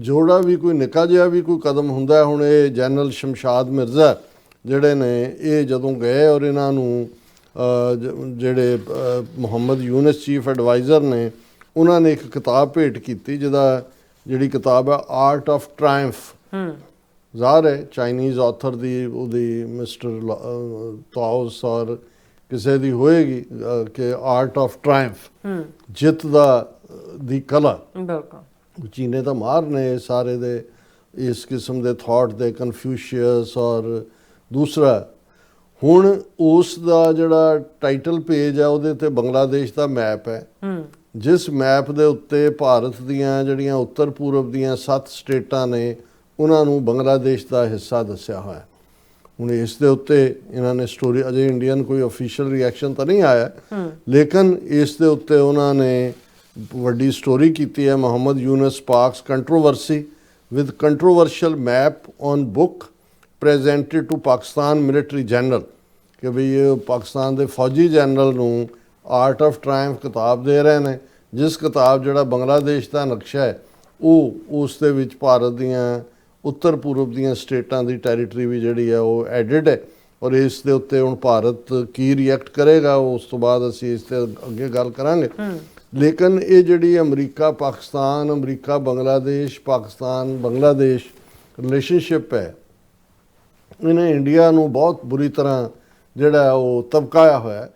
ਜੋੜਾ ਵੀ ਕੋਈ ਨਿੱਕਾ ਜਿਹਾ ਵੀ ਕੋਈ ਕਦਮ ਹੁੰਦਾ ਹੁਣ ਇਹ ਜਨਰਲ ਸ਼ਮਸ਼ਾਦ ਮਿਰਜ਼ਾ ਜਿਹੜੇ ਨੇ ਇਹ ਜਦੋਂ ਗਏ ਔਰ ਇਹਨਾਂ ਨੂੰ ਜਿਹੜੇ ਮੁਹੰਮਦ ਯੂਨਸ ਚੀਫ ਐਡਵਾਈਜ਼ਰ ਨੇ ਉਹਨਾਂ ਨੇ ਇੱਕ ਕਿਤਾਬ ਭੇਟ ਕੀਤੀ ਜਿਹਦਾ ਜਿਹੜੀ ਕਿਤਾਬ ਹੈ ਆਰਟ ਆਫ ਟ੍ਰਾਇੰਫ ਹੂੰ। ਜ਼ਾਹਰ ਹੈ ਚਾਈਨੀਜ਼ ਆਥਰ ਦੀ ਉਹਦੀ ਮਿਸਟਰ ਤਾਓਸ ਔਰ ਕਿਸੇ ਦੀ ਹੋਏਗੀ ਕਿ ਆਰਟ ਆਫ ਟ੍ਰਾਇੰਫ ਜਿੱਤ ਦਾ ਦੀ ਕਲਾ। ਬਿਲਕੁਲ। ਚੀਨੇ ਤਾਂ ਮਾਰ ਨੇ ਸਾਰੇ ਦੇ ਇਸ ਕਿਸਮ ਦੇ ਥਾਟ ਦੇ ਕਨਫਿਊਸ਼ੀਅਸ ਔਰ ਦੂਸਰਾ ਹੁਣ ਉਸ ਦਾ ਜਿਹੜਾ ਟਾਈਟਲ ਪੇਜ ਹੈ ਉਹਦੇ ਤੇ ਬੰਗਲਾਦੇਸ਼ ਦਾ ਮੈਪ ਹੈ। ਜਿਸ ਮੈਪ ਦੇ ਉੱਤੇ ਭਾਰਤ ਦੀਆਂ ਜਿਹੜੀਆਂ ਉੱਤਰ ਪੂਰਬ ਦੀਆਂ ਸੱਤ ਸਟੇਟਾਂ ਨੇ ਉਹਨਾਂ ਨੂੰ ਬੰਗਲਾਦੇਸ਼ ਦਾ ਹਿੱਸਾ ਦੱਸਿਆ ਹੋਇਆ। ਹੁਣ ਇਸ ਦੇ ਉੱਤੇ ਇਹਨਾਂ ਨੇ ਸਟੋਰੀ ਅਜੇ ਇੰਡੀਅਨ ਕੋਈ ਅਫੀਸ਼ੀਅਲ ਰਿਐਕਸ਼ਨ ਤਾਂ ਨਹੀਂ ਆਇਆ। ਲੇਕਿਨ ਇਸ ਦੇ ਉੱਤੇ ਉਹਨਾਂ ਨੇ ਵੱਡੀ ਸਟੋਰੀ ਕੀਤੀ ਹੈ Muhammad Yunus sparks controversy with controversial map on book presented to Pakistan military general ਕਿ ਵੀ ਇਹ ਪਾਕਿਸਤਾਨ ਦੇ ਫੌਜੀ ਜਨਰਲ ਨੂੰ ਆਰਟ ਆਫ ਟ੍ਰਾਇੰਫ ਕਿਤਾਬ ਦੇ ਰਹੇ ਨੇ, ਜਿਸ ਕਿਤਾਬ ਜਿਹੜਾ ਬੰਗਲਾਦੇਸ਼ ਦਾ ਨਕਸ਼ਾ ਹੈ, ਉਹ ਉਸ ਦੇ ਵਿੱਚ ਭਾਰਤ ਦੀਆਂ ਉੱਤਰ ਪੂਰਬ ਦੀਆਂ ਸਟੇਟਾਂ ਦੀ ਟੈਰੀਟਰੀ ਵੀ ਜਿਹੜੀ ਹੈ ਉਹ ਐਡਿਡ ਹੈ ਔਰ ਇਸ ਦੇ ਉੱਤੇ ਹੁਣ ਭਾਰਤ ਕੀ ਰਿਐਕਟ ਕਰੇਗਾ, ਉਸ ਤੋਂ ਬਾਅਦ ਅਸੀਂ ਇਸ ਤੇ ਅੱਗੇ ਗੱਲ ਕਰਾਂਗੇ। ਲੇਕਿਨ ਇਹ ਜਿਹੜੀ America, Pakistan, America, Bangladesh, Pakistan, Bangladesh relationship ਹੈ, ਇਹਨੇ ਇੰਡੀਆ ਨੂੰ ਬਹੁਤ ਬੁਰੀ ਤਰ੍ਹਾਂ ਜਿਹੜਾ ਉਹ ਤਬਕਾਇਆ ਹੋਇਆ